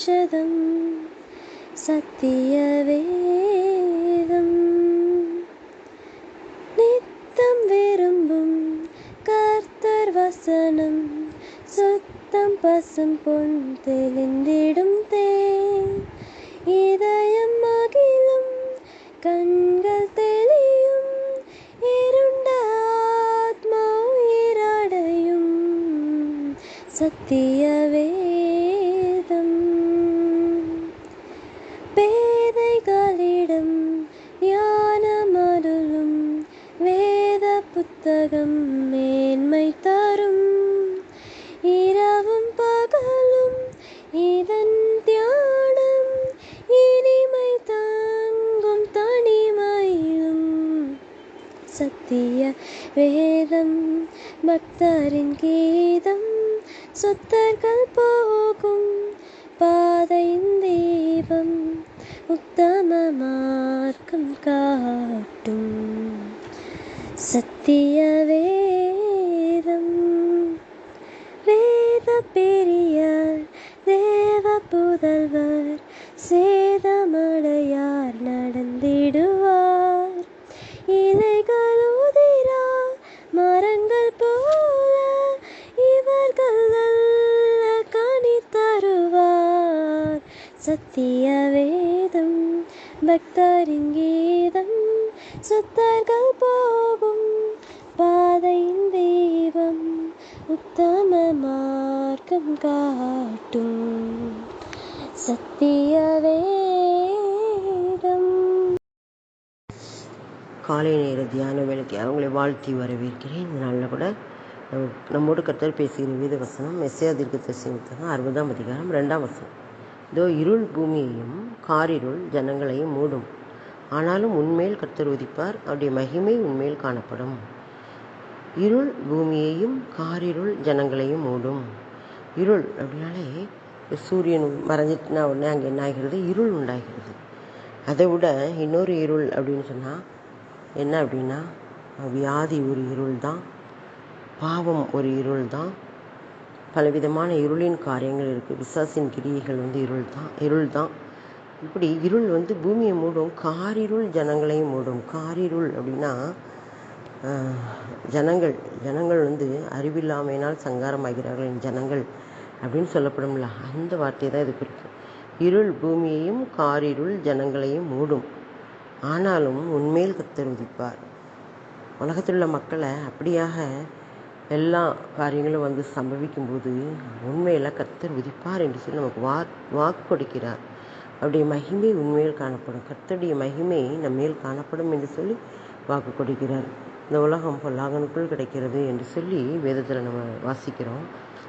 ஔஷதம் சத்திய வேதம் நித்தம் விரும்பும் கர்த்தர் வசனம் சுத்தம் பசும் பொன் தெளிந்திடும் தேன் இதயம் மகிழும் கண்கள் தெளியும் இருண்ட ஆத்மா உயிரடையும் சத்திய வேதம் சொத்தர்கள் போகும் பாதையின் தெய்வம் உத்தம மார்க்கம் காட்டும். சத்திய வேதம் வேத பெரியார் தேவ புதல்வர் சேதமடை சத்திய வேதம் பக்தரின் கீதம் சுத்தர்கள் போகும் பாதையின் தெய்வம் உத்தம மார்க்கம் காட்டும். சத்திய வேதம். காலை நேர தியான வேலைக்கு அவங்களை வாழ்த்தி வரவேற்கிறேன். இந்த நாளில் கூட நம்மோடு கர்த்தர் பேசுகிற வீத வசனம் மெஸ்ஸியா தீர்க்க புத்தகம் அறுபதாம் அதிகாரம் ரெண்டாம் வசனம். இதோ இருள் பூமியையும் காரிருள் ஜனங்களையும் மூடும். ஆனாலும் உண்மையில் கர்த்தர் உதிப்பார் அவருடைய மகிமை உண்மையில் காணப்படும். இருள் பூமியையும் காரிருள் ஜனங்களையும் மூடும். இருள் அப்படின்னாலே சூரியன் மறைஞ்சிட்டுனா உடனே அங்கே என்ன ஆகிறது இருள் உண்டாகிறது. அதை விட இன்னொரு இருள் அப்படின்னு சொன்னால் என்ன அப்படின்னா வியாதி ஒரு இருள் தான் பாவம் ஒரு இருள் தான் பலவிதமான இருளின் காரியங்கள் இருக்குது விசாசின் கிரியைகள் வந்து இருள் தான் இருள் தான் இப்படி இருள் வந்து பூமியை மூடும் காரிருள் ஜனங்களையும் மூடும். காரிருள் அப்படின்னா ஜனங்கள் ஜனங்கள் வந்து அறிவில்லாமையினால் சங்காரமாகிறார்கள் ஜனங்கள் அப்படின்னு சொல்லப்படும்ல. அந்த வார்த்தையை தான் இது குறிக்கும் இருள் பூமியையும் காரிருள் ஜனங்களையும் மூடும். ஆனாலும் உண்மையில் கத்தர் உதிப்பார். உலகத்தில் உள்ள மக்களை அப்படியாக எல்லா காரியங்களும் வந்து சம்பவிக்கும்போது உண்மையில் கர்த்தர் உதிப்பார் என்று சொல்லி நமக்கு வா வாக்கு கொடுக்கிறார். அவருடைய மகிமை உண்மையில் காணப்படும். கர்த்தருடைய மகிமை நம்ம மேல் காணப்படும் என்று சொல்லி வாக்கு கொடுக்கிறார். இந்த உலகம் பொல்லாங்கனுக்குள் கிடைக்கிறது என்று சொல்லி வேதத்தில் நம்ம வாசிக்கிறோம்.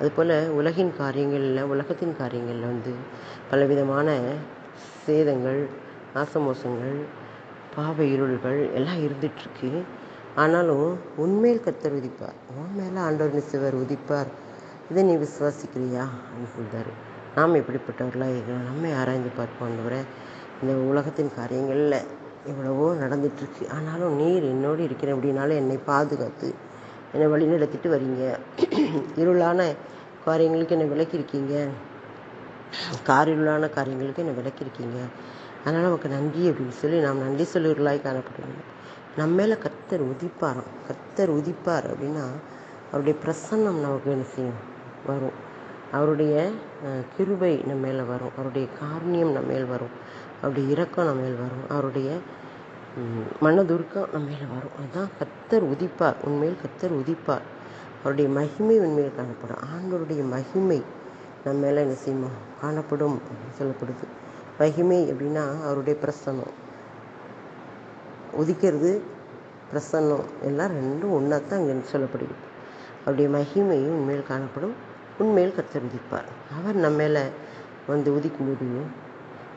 அதுபோல் உலகின் காரியங்களில் உலகத்தின் காரியங்களில் வந்து பலவிதமான சேதங்கள் நாசமோசங்கள் பாவ இருள்கள் எல்லாம் இருந்துகிட்ருக்கு ஆனாலும் உண்மையில் கத்தர் உதிப்பார். உன் மேலே ஆண்டவர் நிச்சயவர் உதிப்பார். இதை நீ விசுவாசிக்கிறியா? அப்படின்னு சொல்கிறார் நாம் எப்படிப்பட்டவர்களாக இருக்கிறோம்? நம்ம ஆராய்ந்து பார்ப்போம் தவிர இந்த உலகத்தின் காரியங்களில் எவ்வளவோ நடந்துட்டுருக்கு. ஆனாலும் நீர் என்னோடு இருக்கிற அப்படின்னாலும் என்னை பாதுகாத்து என்னை வழி நடத்திட்டு வரீங்க. இருளான காரியங்களுக்கு என்னை விளக்கியிருக்கீங்க காரிருளான காரியங்களுக்கு என்னை விளக்கியிருக்கீங்க அதனால் நமக்கு நன்றி அப்படின்னு சொல்லி நாம் நன்றி சொல்லுவர்களாய் காணப்படுவோம் நம்ம மேலே கத்தர் உதிப்பாராம் கத்தர் உதிப்பார் அப்படின்னா அவருடைய பிரசன்னம் நமக்கு என்ன செய்யும்? வரும். அவருடைய கிருபை நம்ம மேலே வரும். அவருடைய காரணியம் நம்ம மேல் வரும். அவருடைய இரக்கம் நம்ம மேல் வரும். அவருடைய மனதுருக்கம் நம்ம மேலே வரும். அதுதான் கத்தர் உதிப்பார். உண்மையில் கத்தர் உதிப்பார். அவருடைய மகிமை உண்மையில் காணப்படும். ஆண்டோருடைய மகிமை நம்ம மேலே என்ன செய்யுமா காணப்படும் அப்படின்னு சொல்லப்படுது. மகிமை அப்படின்னா அவருடைய பிரசன்னம். உதிக்கிறது பிரசன்னம் எல்லாம் ரெண்டும் ஒன்றா தான் அங்கே சொல்லப்படுகிறது. அவருடைய மகிமையும் உண்மையில் காணப்படும். உண்மையில் கர்த்தர் உதிப்பார். அவர் நம்ம மேலே வந்து உதிக்கும்போது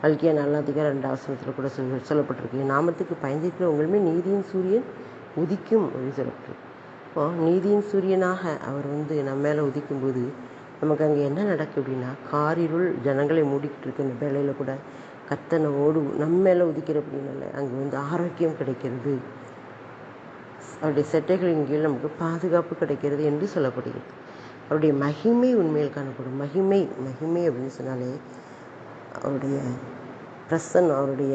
அல்கியா நல்லாதிகார ரெண்டு அவசரத்தில் கூட சொல் சொல்லப்பட்டிருக்கு. நாமத்துக்கு பயந்திருக்கிற உங்களுமே நீதியின் சூரியன் உதிக்கும் அப்படின்னு சொல்லப்பட்டிருக்கு. இப்போ நீதியின் சூரியனாக அவர் வந்து நம்ம மேலே உதிக்கும்போது நமக்கு அங்கே என்ன நடக்கும் அப்படின்னா காரிருள் ஜனங்களை மூடிக்கிட்டு இருக்க இந்த வேலையில் கூட கத்தனை ஓடு நம்ம மேலே உதிக்கிற அப்படின்னால அங்கே வந்து ஆரோக்கியம் கிடைக்கிறது. அவருடைய செட்டைகளின் கீழ் நமக்கு பாதுகாப்பு கிடைக்கிறது என்று சொல்லப்படுகிறது. அவருடைய மகிமை உண்மையில் காணப்படும். மகிமை மகிமை அப்படின்னு சொன்னாலே அவருடைய பிரசன் அவருடைய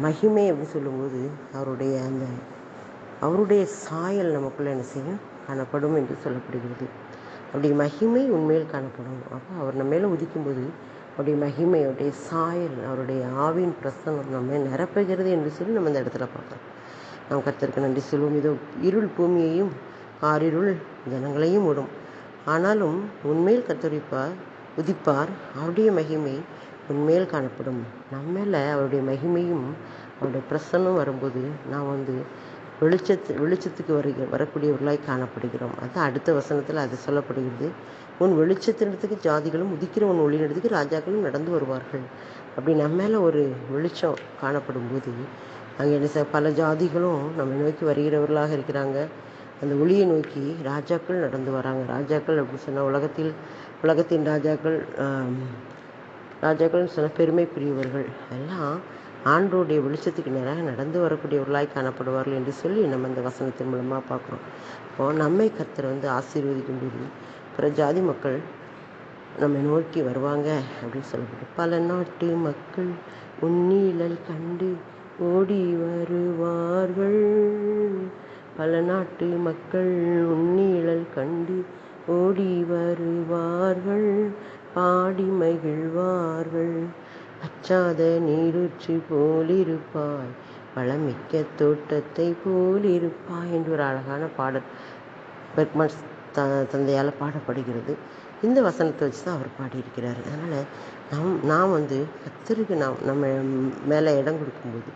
மகிமை அப்படின்னு சொல்லும்போது அவருடைய அந்த அவருடைய சாயல் நமக்குள்ள என்ன செய்யும்? காணப்படும் என்று சொல்லப்படுகிறது. அவருடைய மகிமை உண்மையில் காணப்படும். அப்போ அவர் நம்ம மேலே உதிக்கும்போது அவருடைய மகிமையுடைய சாயல் அவருடைய ஆவின் பிரசனம் நம்ம நிரப்புகிறது என்று சொல்லி நம்ம இந்த இடத்துல பார்க்கலாம் நாம் கர்த்தருக்கு நன்றி சொல்வோம் இதோ இருள் பூமியையும் காரிருள் ஜனங்களையும் விடும் ஆனாலும் உண்மையில் கத்தரிப்பார் உதிப்பார். அவருடைய மகிமை உண்மையில் காணப்படும். நம்ம மேலே அவருடைய மகிமையும் அவருடைய பிரசன்னம் வரும்போது நாம் வந்து வெளிச்சத்து வெளிச்சத்துக்கு வருக வரக்கூடியவர்களாய் காணப்படுகிறோம். அது அடுத்த வசனத்தில் அது சொல்லப்படுகிறது. உன் வெளிச்சத்தினத்துக்கு ஜாதிகளும் உதிக்கிற உன் ஒளியினத்துக்கு ராஜாக்களும் நடந்து வருவார்கள். அப்படி நம்ம மேலே ஒரு வெளிச்சம் காணப்படும் போது அங்கே என்ன செய்ய- பல ஜாதிகளும் நம்ம நோக்கி வருகிறவர்களாக இருக்கிறாங்க. அந்த ஒளியை நோக்கி ராஜாக்கள் நடந்து வராங்க. ராஜாக்கள் அப்படின்னு சொன்னால் உலகத்தில் உலகத்தின் ராஜாக்கள் ராஜாக்கள்னு சொன்னால் பெருமை புரியவர்கள் எல்லாம் ஆண்டோடைய வெளிச்சத்துக்கு நேராக நடந்து வரக்கூடியவர்களாய் காணப்படுவார்கள் என்று சொல்லி நம்ம இந்த வசனத்தின் மூலமாக பார்க்குறோம். இப்போ நம்மை கர்த்தர் வந்து ஆசீர்வதிக்கும் போது பிற ஜாதி மக்கள் நம்மை நோக்கி வருவாங்க அப்படின்னு சொல்லப்பட்டு பல நாட்டு மக்கள் உன்னீழல் கண்டு ஓடி வருவார்கள். பல நாட்டு மக்கள் உன்னீழல் கண்டு ஓடி வருவார்கள். பாடி மகிழ்வார்கள். அச்சாத நீரூற்று போலிருப்பாய். வளமிக்க தோட்டத்தை போலிருப்பாய் என்று ஒரு அழகான பாடல். பெர்க்மன்ஸ் த தந்தையால் பாடப்படுகிறது. இந்த வசனத்தை வச்சு தான் அவர் பாடியிருக்கிறார். அதனால் நம் நாம் வந்து கத்தருக்கு நாம் நம்ம மேலே இடம் கொடுக்கும்போது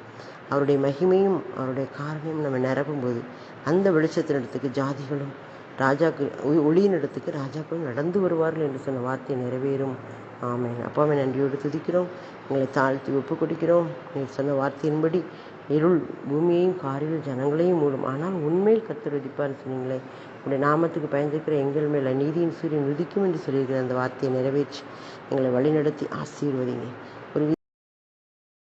அவருடைய மகிமையும் அவருடைய காரணியும் நம்ம நிரப்பும்போது அந்த வெளிச்சத்தினிடத்துக்கு ஜாதிகளும் ராஜாக்கு ஒளியின் இடத்துக்கு ராஜாக்களும் நடந்து வருவார்கள் என்று சொன்ன வார்த்தை நிறைவேறும். ஆமென். அப்பாவை நன்றியோடு துதிக்கிறோம். எங்களை தாழ்த்தி ஒப்பு கொடுக்கிறோம் நீர் சொன்ன வார்த்தையின்படி இருள் பூமியையும் காரில் ஜனங்களையும் மூடும். ஆனால் உண்மையில் கர்த்தர் உதிப்பார்னு சொன்னீங்களே. உடைய நாமத்துக்கு பயந்திருக்கிற எங்கள் மேல நீதியின் சூரியன் உதிக்கும் என்று சொல்லியிருக்கிற அந்த வார்த்தையை நிறைவேற்றி எங்களை வழிநடத்தி ஆசீர்வதிங்க.